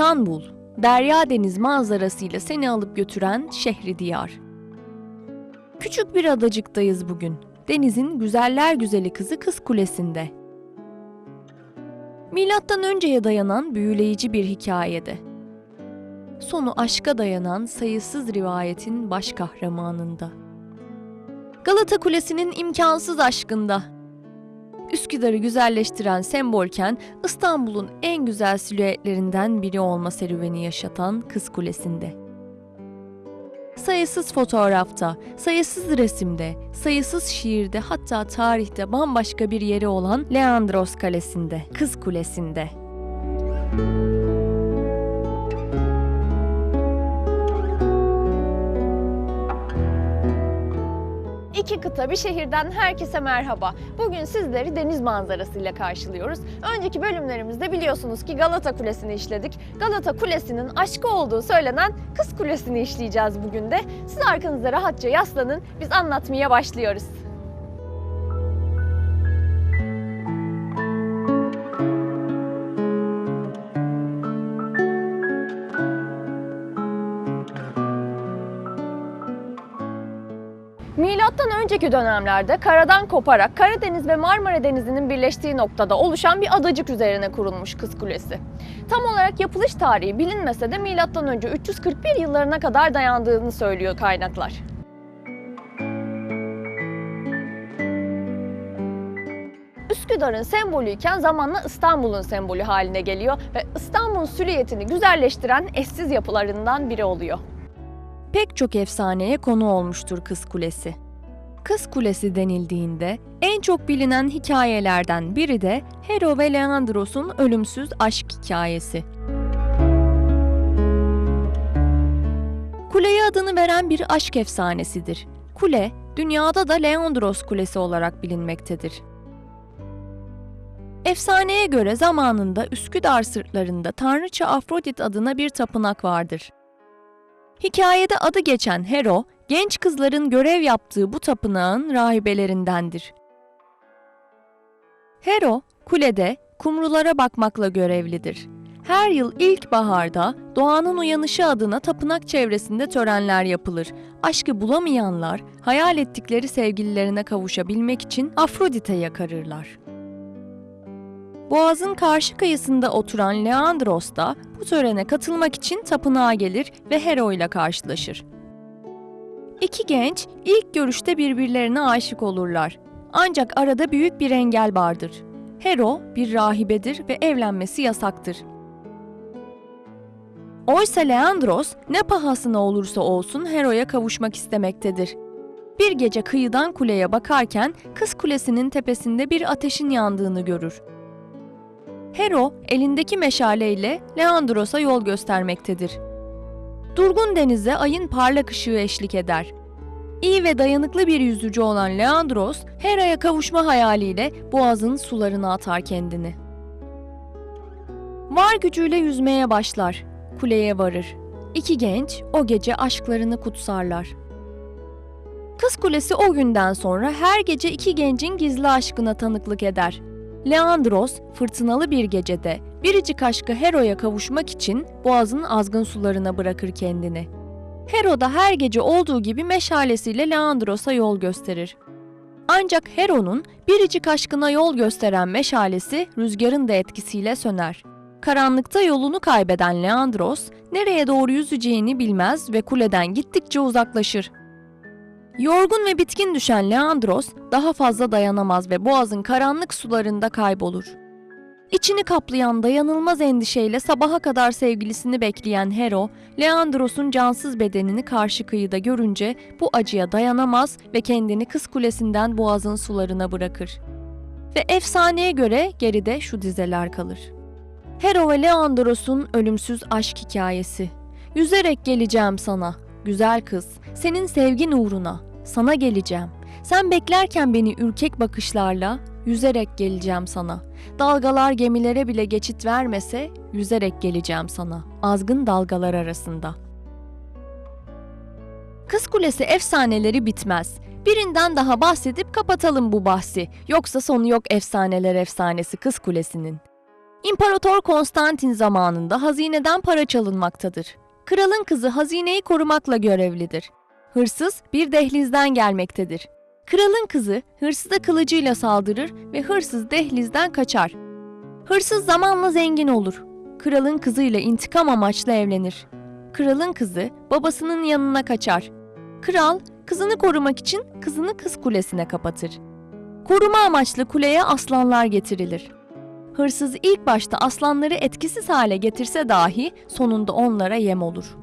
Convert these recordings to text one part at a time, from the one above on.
İstanbul, derya deniz manzarasıyla seni alıp götüren şehri diyar. Küçük bir adacıktayız bugün. Denizin güzeller güzeli kızı Kız Kulesi'nde. Milattan önceye dayanan büyüleyici bir hikayede. Sonu aşka dayanan sayısız rivayetin baş kahramanında. Galata Kulesi'nin imkansız aşkında. Üsküdar'ı güzelleştiren sembolken İstanbul'un en güzel silüetlerinden biri olma serüveni yaşatan Kız Kulesi'nde. Sayısız fotoğrafta, sayısız resimde, sayısız şiirde hatta tarihte bambaşka bir yeri olan Leandros Kalesi'nde, Kız Kulesi'nde. İki kıta bir şehirden herkese merhaba. Bugün sizleri deniz manzarasıyla karşılıyoruz. Önceki bölümlerimizde biliyorsunuz ki Galata Kulesi'ni işledik. Galata Kulesi'nin aşkı olduğu söylenen Kız Kulesi'ni işleyeceğiz bugün de. Siz arkanıza rahatça yaslanın. Biz anlatmaya başlıyoruz. Önceki dönemlerde karadan koparak Karadeniz ve Marmara Denizi'nin birleştiği noktada oluşan bir adacık üzerine kurulmuş Kız Kulesi. Tam olarak yapılış tarihi bilinmese de önce 341 yıllarına kadar dayandığını söylüyor kaynaklar. Üsküdar'ın sembolüyken zamanla İstanbul'un sembolü haline geliyor ve İstanbul'un silüetini güzelleştiren eşsiz yapılarından biri oluyor. Pek çok efsaneye konu olmuştur Kız Kulesi. Kız Kulesi denildiğinde en çok bilinen hikayelerden biri de Hero ve Leandros'un ölümsüz aşk hikayesi. Kuleye adını veren bir aşk efsanesidir. Kule, dünyada da Leandros Kulesi olarak bilinmektedir. Efsaneye göre zamanında Üsküdar sırtlarında Tanrıça Afrodit adına bir tapınak vardır. Hikayede adı geçen Hero, genç kızların görev yaptığı bu tapınağın rahibelerindendir. Hero, kulede kumrulara bakmakla görevlidir. Her yıl ilkbaharda doğanın uyanışı adına tapınak çevresinde törenler yapılır. Aşkı bulamayanlar hayal ettikleri sevgililerine kavuşabilmek için Afrodit'e yakarırlar. Boğazın karşı kıyısında oturan Leandros da bu törene katılmak için tapınağa gelir ve Hero ile karşılaşır. İki genç ilk görüşte birbirlerine aşık olurlar. Ancak arada büyük bir engel vardır. Hero bir rahibedir ve evlenmesi yasaktır. Oysa Leandros ne pahasına olursa olsun Hero'ya kavuşmak istemektedir. Bir gece kıyıdan kuleye bakarken kız kulesinin tepesinde bir ateşin yandığını görür. Hero elindeki meşaleyle Leandros'a yol göstermektedir. Durgun denize ayın parlak ışığı eşlik eder. İyi ve dayanıklı bir yüzücü olan Leandros, Hera'ya kavuşma hayaliyle boğazın sularına atar kendini. Var gücüyle yüzmeye başlar. Kuleye varır. İki genç o gece aşklarını kutsarlar. Kız Kulesi o günden sonra her gece iki gencin gizli aşkına tanıklık eder. Leandros fırtınalı bir gecede biricik aşkı Hero'ya kavuşmak için boğazın azgın sularına bırakır kendini. Hero da her gece olduğu gibi meşalesiyle Leandros'a yol gösterir. Ancak Hero'nun biricik aşkına yol gösteren meşalesi rüzgarın da etkisiyle söner. Karanlıkta yolunu kaybeden Leandros nereye doğru yüzeceğini bilmez ve kuleden gittikçe uzaklaşır. Yorgun ve bitkin düşen Leandros daha fazla dayanamaz ve boğazın karanlık sularında kaybolur. İçini kaplayan dayanılmaz endişeyle sabaha kadar sevgilisini bekleyen Hero, Leandros'un cansız bedenini karşı kıyıda görünce bu acıya dayanamaz ve kendini kız kulesinden boğazın sularına bırakır. Ve efsaneye göre geride şu dizeler kalır. Hero ve Leandros'un ölümsüz aşk hikayesi. Yüzerek geleceğim sana, güzel kız, senin sevgin uğruna. Sana geleceğim. Sen beklerken beni ürkek bakışlarla yüzerek geleceğim sana. Dalgalar gemilere bile geçit vermese yüzerek geleceğim sana. Azgın dalgalar arasında. Kız Kulesi efsaneleri bitmez. Birinden daha bahsedip kapatalım bu bahsi. Yoksa sonu yok efsaneler efsanesi Kız Kulesi'nin. İmparator Konstantin zamanında hazineden para çalınmaktadır. Kralın kızı hazineyi korumakla görevlidir. Hırsız bir dehlizden gelmektedir. Kralın kızı hırsıza kılıcıyla saldırır ve hırsız dehlizden kaçar. Hırsız zamanla zengin olur. Kralın kızıyla intikam amaçlı evlenir. Kralın kızı babasının yanına kaçar. Kral kızını korumak için kızını kız kulesine kapatır. Koruma amaçlı kuleye aslanlar getirilir. Hırsız ilk başta aslanları etkisiz hale getirse dahi sonunda onlara yem olur.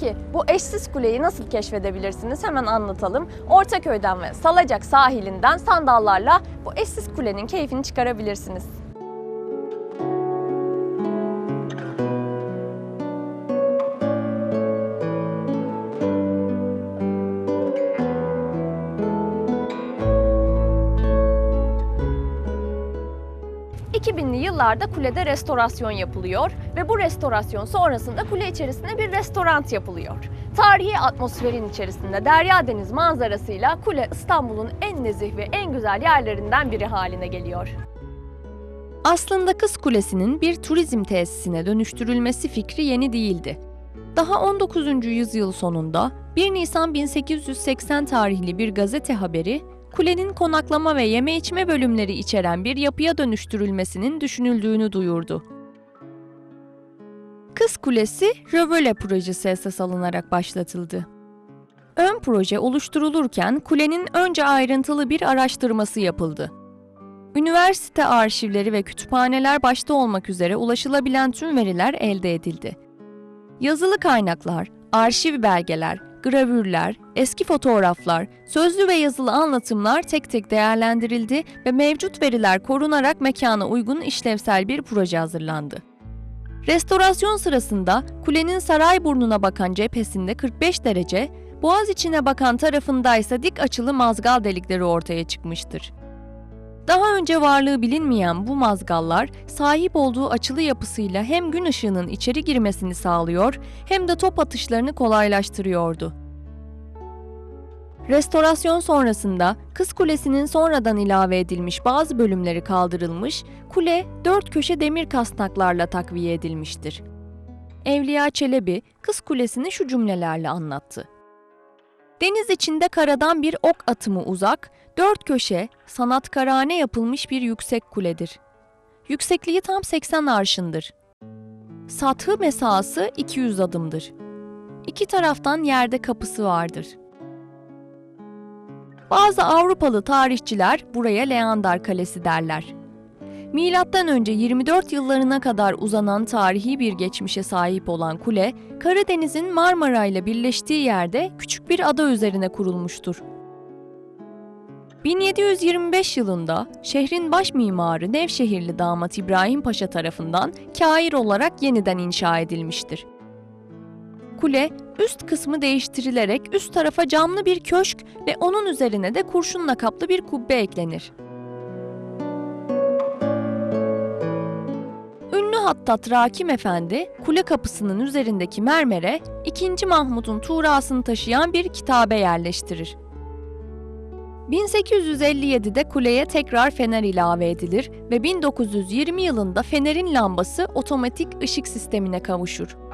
Peki bu eşsiz kuleyi nasıl keşfedebilirsiniz? Hemen anlatalım. Ortaköy'den ve Salacak sahilinden sandallarla bu eşsiz kulenin keyfini çıkarabilirsiniz. Yıllarda kulede restorasyon yapılıyor ve bu restorasyon sonrasında kule içerisinde bir restoran yapılıyor. Tarihi atmosferin içerisinde derya deniz manzarasıyla kule İstanbul'un en nezih ve en güzel yerlerinden biri haline geliyor. Aslında Kız Kulesi'nin bir turizm tesisine dönüştürülmesi fikri yeni değildi. Daha 19. yüzyıl sonunda 1 Nisan 1880 tarihli bir gazete haberi, kulenin konaklama ve yeme içme bölümleri içeren bir yapıya dönüştürülmesinin düşünüldüğünü duyurdu. Kız Kulesi, Rövöle projesi esas alınarak başlatıldı. Ön proje oluşturulurken kulenin önce ayrıntılı bir araştırması yapıldı. Üniversite arşivleri ve kütüphaneler başta olmak üzere ulaşılabilen tüm veriler elde edildi. Yazılı kaynaklar, arşiv belgeler, gravürler, eski fotoğraflar, sözlü ve yazılı anlatımlar tek tek değerlendirildi ve mevcut veriler korunarak mekana uygun işlevsel bir proje hazırlandı. Restorasyon sırasında kulenin saray burnuna bakan cephesinde 45 derece, boğaz içine bakan tarafında ise dik açılı mazgal delikleri ortaya çıkmıştır. Daha önce varlığı bilinmeyen bu mazgallar sahip olduğu açılı yapısıyla hem gün ışığının içeri girmesini sağlıyor hem de top atışlarını kolaylaştırıyordu. Restorasyon sonrasında Kız Kulesi'nin sonradan ilave edilmiş bazı bölümleri kaldırılmış, kule dört köşe demir kasnaklarla takviye edilmiştir. Evliya Çelebi Kız Kulesi'ni şu cümlelerle anlattı. Deniz içinde karadan bir ok atımı uzak, dört köşe sanatkarane yapılmış bir yüksek kuledir. Yüksekliği tam 80 arşındır. Sathı mesası 200 adımdır. İki taraftan yerde kapısı vardır. Bazı Avrupalı tarihçiler buraya Leandar Kalesi derler. Milattan önce 24 yıllarına kadar uzanan tarihi bir geçmişe sahip olan kule, Karadeniz'in Marmara ile birleştiği yerde küçük bir ada üzerine kurulmuştur. 1725 yılında şehrin baş mimarı Nevşehirli damat İbrahim Paşa tarafından kair olarak yeniden inşa edilmiştir. Kule, üst kısmı değiştirilerek üst tarafa camlı bir köşk ve onun üzerine de kurşunla kaplı bir kubbe eklenir. Ünlü hattat Rakim Efendi, kule kapısının üzerindeki mermere 2. Mahmud'un tuğrasını taşıyan bir kitabe yerleştirir. 1857'de kuleye tekrar fener ilave edilir ve 1920 yılında fenerin lambası otomatik ışık sistemine kavuşur.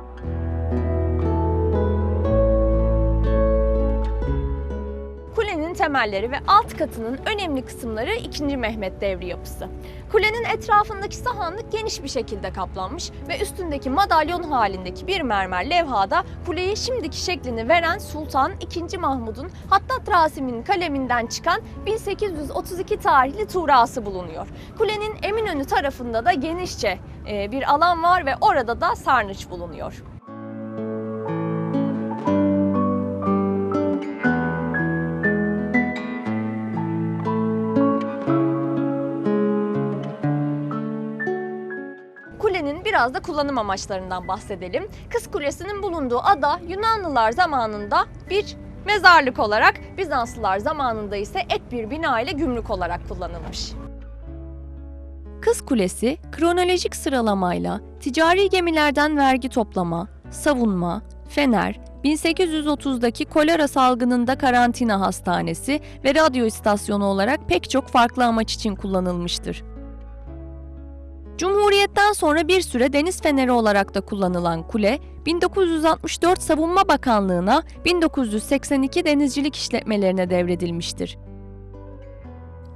Temelleri ve alt katının önemli kısımları 2. Mehmet devri yapısı. Kulenin etrafındaki sahanlık geniş bir şekilde kaplanmış ve üstündeki madalyon halindeki bir mermer levhada kuleye şimdiki şeklini veren Sultan II. Mahmud'un Hattat Rasim'in kaleminden çıkan 1832 tarihli tuğrası bulunuyor. Kulenin Eminönü tarafında da genişçe e, bir alan var ve orada da sarnıç bulunuyor. Kulenin biraz da kullanım amaçlarından bahsedelim. Kız Kulesi'nin bulunduğu ada Yunanlılar zamanında bir mezarlık olarak, Bizanslılar zamanında ise ek bir bina ile gümrük olarak kullanılmış. Kız Kulesi, kronolojik sıralamayla ticari gemilerden vergi toplama, savunma, fener, 1830'daki kolera salgınında karantina hastanesi ve radyo istasyonu olarak pek çok farklı amaç için kullanılmıştır. Cumhuriyetten sonra bir süre deniz feneri olarak da kullanılan kule, 1964 Savunma Bakanlığı'na, 1982 denizcilik işletmelerine devredilmiştir.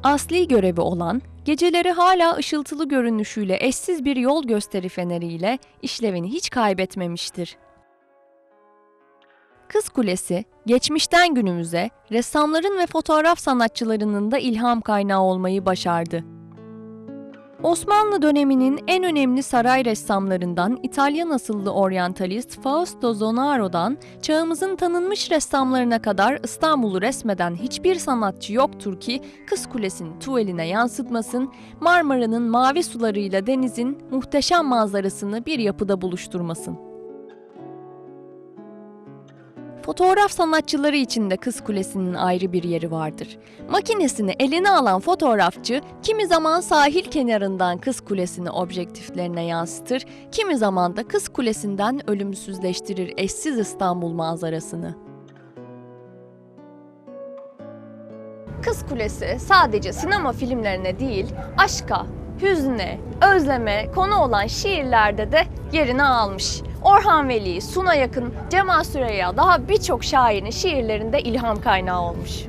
Asli görevi olan, geceleri hala ışıltılı görünüşüyle eşsiz bir yol gösteri feneriyle işlevini hiç kaybetmemiştir. Kız Kulesi, geçmişten günümüze ressamların ve fotoğraf sanatçılarının da ilham kaynağı olmayı başardı. Osmanlı döneminin en önemli saray ressamlarından İtalyan asıllı oryantalist Fausto Zonaro'dan çağımızın tanınmış ressamlarına kadar İstanbul'u resmeden hiçbir sanatçı yoktur ki Kız Kulesi'ni tuvaline yansıtmasın, Marmara'nın mavi sularıyla denizin muhteşem manzarasını bir yapıda buluşturmasın. Fotoğraf sanatçıları için de Kız Kulesi'nin ayrı bir yeri vardır. Makinesini eline alan fotoğrafçı kimi zaman sahil kenarından Kız Kulesi'ni objektiflerine yansıtır, kimi zaman da Kız Kulesi'nden ölümsüzleştirir eşsiz İstanbul manzarasını. Kız Kulesi sadece sinema filmlerine değil, aşka, hüzne, özleme konu olan şiirlerde de yerini almış. Orhan Veli, Suna Yakın, Cemal Süreyya daha birçok şairin şiirlerinde ilham kaynağı olmuş.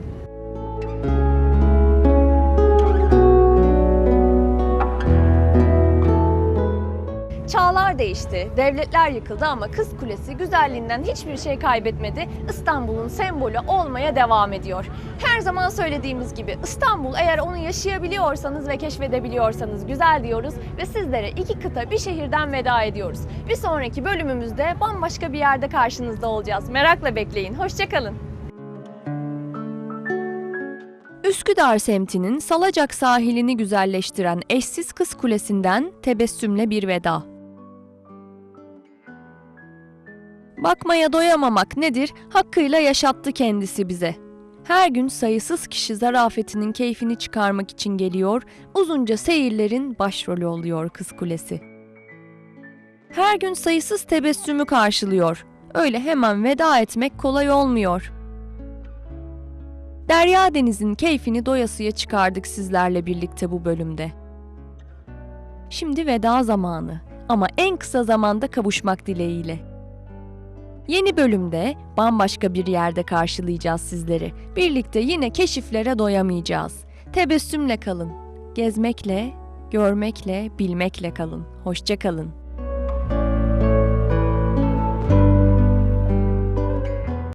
Değişti, devletler yıkıldı ama Kız Kulesi güzelliğinden hiçbir şey kaybetmedi. İstanbul'un sembolü olmaya devam ediyor. Her zaman söylediğimiz gibi İstanbul eğer onu yaşayabiliyorsanız ve keşfedebiliyorsanız güzel diyoruz ve sizlere iki kıta bir şehirden veda ediyoruz. Bir sonraki bölümümüzde bambaşka bir yerde karşınızda olacağız. Merakla bekleyin. Hoşçakalın. Üsküdar semtinin Salacak sahilini güzelleştiren eşsiz Kız Kulesi'nden tebessümle bir veda. Bakmaya doyamamak nedir? Hakkıyla yaşattı kendisi bize. Her gün sayısız kişi zarafetinin keyfini çıkarmak için geliyor, uzunca seyirlerin başrolü oluyor Kız Kulesi. Her gün sayısız tebessümü karşılıyor. Öyle hemen veda etmek kolay olmuyor. Derya Deniz'in keyfini doyasıya çıkardık sizlerle birlikte bu bölümde. Şimdi veda zamanı ama en kısa zamanda kavuşmak dileğiyle. Yeni bölümde bambaşka bir yerde karşılayacağız sizleri. Birlikte yine keşiflere doyamayacağız. Tebessümle kalın. Gezmekle, görmekle, bilmekle kalın. Hoşça kalın.